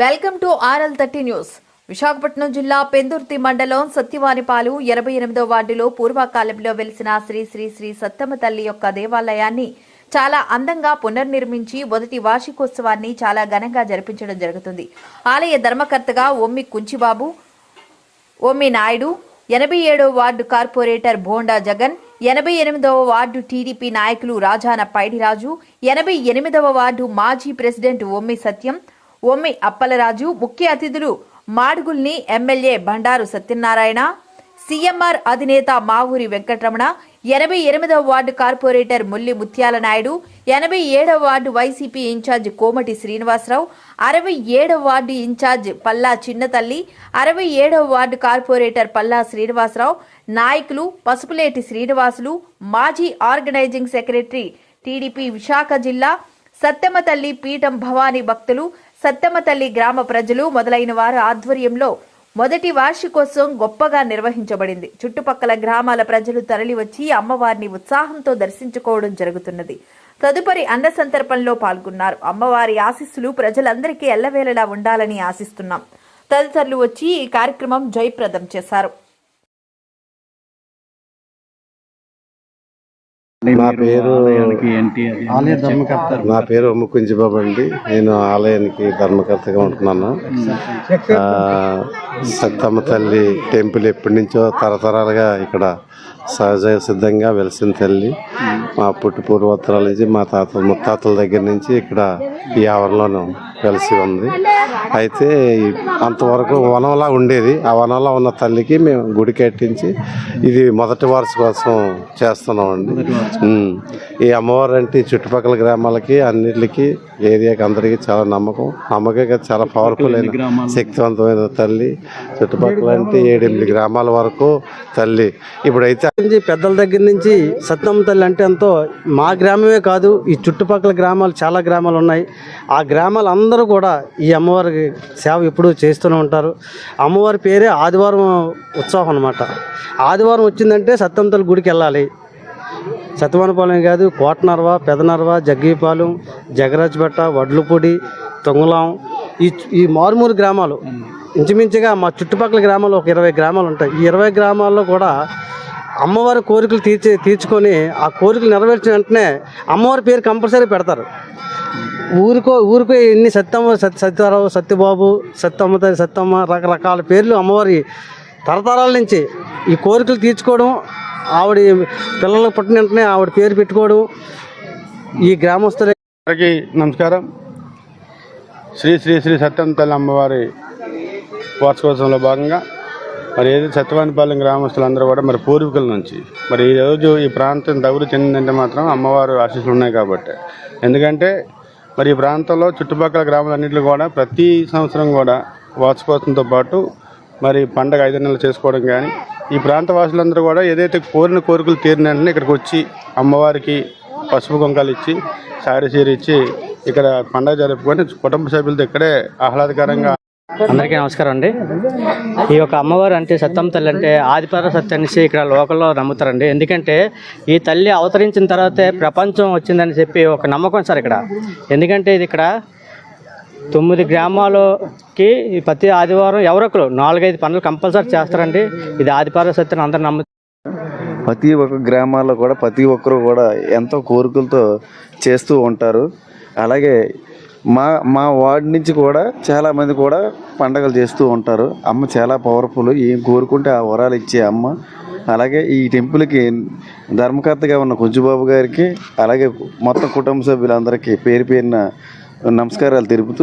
Welcome to RL thirty news. Visakhapatnam జిల్లా పెందుర్తి మండలం సత్యవానిపాలు ఎనభై ఎనిమిదో వార్డులో పూర్వకాలంలో వెలిసిన శ్రీ శ్రీ శ్రీ సత్తమ్మ తల్లి యొక్క దేవాలయాన్ని చాలా అందంగా పునర్నిర్మించి మొదటి వార్షికోత్సవాన్ని చాలా ఘనంగా జరిపించడం జరుగుతుంది. ఆలయ ధర్మకర్తగా ఒమ్మి కుంచిబాబు ఒమ్మి నాయుడు ఎనభై ఏడవ వార్డు కార్పొరేటర్ బోండా జగన్ ఎనభై ఎనిమిదవ వార్డు టీడీపీ నాయకులు రాజాన పైడిరాజు ఎనభై ఎనిమిదవ వార్డు మాజీ ప్రెసిడెంట్ ఒమ్మి సత్యం ఒమ్మి అప్పలరాజు ముఖ్య అతిథులు మాడుగుల్ని ఎమ్మెల్యే బండారు సత్యనారాయణ సీఎంఆర్ అధినేత మావూరి వెంకటరమణ ఎనభై ఎనిమిదవ వార్డు కార్పొరేటర్ ముల్లి ముత్యాల నాయుడు ఎనభై ఏడవ ward YCP incharge Komati Srinivasarao అరవై ఏడవ వార్డు ఇన్ఛార్జ్ పల్లా చిన్నతల్లి అరవై ఏడవ వార్డు కార్పొరేటర్ పల్లా శ్రీనివాసరావు నాయకులు పసుపులేటి శ్రీనివాసులు మాజీ ఆర్గనైజింగ్ సెక్రటరీ టీడీపీ విశాఖ జిల్లా సత్తెమ్మ తల్లి పీఠం భవానీ భక్తులు సత్తెమ్మతల్లి గ్రామ ప్రజలు మొదలైన వారి ఆధ్వర్యంలో మొదటి వార్షికోత్సవం గొప్పగా నిర్వహించబడింది. చుట్టుపక్కల గ్రామాల ప్రజలు తరలివచ్చి అమ్మవారిని ఉత్సాహంతో దర్శించుకోవడం జరుగుతున్నది. తదుపరి అన్న సందర్భంలో పాల్గొన్నారు. అమ్మవారి ఆశీస్సులు ప్రజలందరికీ ఎల్లవేళలా ఉండాలని ఆశిస్తున్నాం. తదితరులు వచ్చి ఈ కార్యక్రమం జయప్రదం చేశారు. నా పేరు నా పేరు ముకుంజిబాబు అండి. నేను ఆలయానికి ధర్మకర్తగా ఉంటున్నాను. సత్తమ్మ తల్లి టెంపుల్ ఎప్పటి నుంచో తరతరాలుగా ఇక్కడ సహజ సిద్ధంగా వెలిసిన తల్లి. మా పుట్టు పూర్వోత్తరాల నుంచి మా తాత ముత్తాతల దగ్గర నుంచి ఇక్కడ ఈ ఆవరణలోనూ వెలిసి ఉంది. అయితే అంతవరకు వనంలా ఉండేది. ఆ వనంలో ఉన్న తల్లికి మేము గుడి కట్టించి ఇది మొదటి వార్షికోత్సవం చేస్తున్నామండి. ఉమ్. ఈ అమ్మవారు అంటే చుట్టుపక్కల గ్రామాలకి అన్నిటికి ఏరియాకి అందరికీ చాలా నమ్మకం. నమ్మకం కాదు, చాలా పవర్ఫుల్ అయిన? శక్తివంతమైన తల్లి. చుట్టుపక్కల అంటే ఏడెనిమిది గ్రామాల వరకు తల్లి. ఇప్పుడైతే పెద్దల దగ్గర నుంచి సత్తమ్మ తల్లి అంటే ఎంతో మా గ్రామమే కాదు ఈ చుట్టుపక్కల గ్రామాలు చాలా గ్రామాలు ఉన్నాయి. ఆ గ్రామాలు అందరూ కూడా ఈ అమ్మవారికి సేవ ఎప్పుడూ చేస్తూనే ఉంటారు. అమ్మవారి పేరే ఆదివారం ఉత్సవం అనమాట ఆదివారం వచ్చిందంటే సత్తమ్మ తల్లి గుడికి వెళ్ళాలి. సత్యవనపాలెం కాదు కోటనర్వ పెదనర్వ జగ్గీపాలెం జగరాజ్పేట వడ్లపూడి తొంగలాం ఈ ఈ మారుమూరు గ్రామాలు ఇంచుమించుగా మా చుట్టుపక్కల గ్రామాలు ఒక ఇరవై గ్రామాలు ఉంటాయి. ఈ ఇరవై గ్రామాల్లో కూడా అమ్మవారి కోరికలు తీర్చి తీర్చుకొని ఆ కోరికలు నెరవేర్చిన వెంటనే అమ్మవారి పేరు కంపల్సరీ పెడతారు. ఊరికో ఊరికో ఎన్ని సత్యమ్మ సత్య సత్యరావు సత్యబాబు సత్యమ్మ తల్లి సత్యమ్మ రకరకాల పేర్లు అమ్మవారి తరతరాల నుంచి ఈ కోరికలు తీర్చుకోవడం ఆవిడ పిల్లలకు పుట్టిన వెంటనే ఆవిడ పేరు పెట్టుకోవడం ఈ గ్రామస్తులే అందరికీ నమస్కారం. శ్రీ శ్రీ శ్రీ సత్యం తల్లి అమ్మవారి వార్షికోత్సవంలో భాగంగా మరి ఏదైతే సత్యవానిపాలెం గ్రామస్తులందరూ కూడా మరి పూర్వీకుల నుంచి మరి ఈ రోజు ఈ ప్రాంతం దగ్గర చెందిందంటే మాత్రం అమ్మవారు ఆశీస్సులు ఉన్నాయి కాబట్టి. ఎందుకంటే మరి ఈ ప్రాంతంలో చుట్టుపక్కల గ్రామాలన్నింటిలో కూడా ప్రతి సంవత్సరం కూడా వార్షికోత్సవంతో పాటు మరి పండగ ఐదు నెలలు చేసుకోవడం కానీ ఈ ప్రాంత వాసులందరూ కూడా ఏదైతే కోరిన కోరికలు తీరిన వెంటనే ఇక్కడికి వచ్చి అమ్మవారికి పసుపు కొంకాలు ఇచ్చి సారీ చీర ఇచ్చి ఇక్కడ పండగ జరుపుకొని కుటుంబ సభ్యులతో ఇక్కడే ఆహ్లాదకరంగా అందరికీ నమస్కారం అండి. ఈ యొక్క అమ్మవారు అంటే సత్యం తల్లి అంటే ఆదిపర సత్య అనేసి ఇక్కడ లోకల్లో నమ్ముతారండి. ఎందుకంటే ఈ తల్లి అవతరించిన తర్వాతే ప్రపంచం వచ్చిందని చెప్పి ఒక నమ్మకం సార్ ఇక్కడ. ఎందుకంటే ఇది ఇక్కడ తొమ్మిది గ్రామాలకి ఈ ప్రతి ఆదివారం ఎవరొకరు నాలుగైదు పనులు కంపల్సరీ చేస్తారండి. ఇది ఆదిపర సత్యం అందరు నమ్ము ప్రతి ఒక్క గ్రామాల్లో కూడా ప్రతి ఒక్కరు కూడా ఎంతో కోరికలతో చేస్తూ ఉంటారు. అలాగే మా మా వార్డు నుంచి కూడా చాలామంది కూడా పండగలు చేస్తూ ఉంటారు. అమ్మ చాలా పవర్ఫుల్ ఏం కోరుకుంటే ఆ వరాలు ఇచ్చే అమ్మ. అలాగే ఈ టెంపుల్కి ధర్మకర్తగా ఉన్న కుజ్జుబాబు గారికి అలాగే మొత్తం కుటుంబ సభ్యులందరికీ పేరు పేరున నమస్కారాలు తెలుపుతూ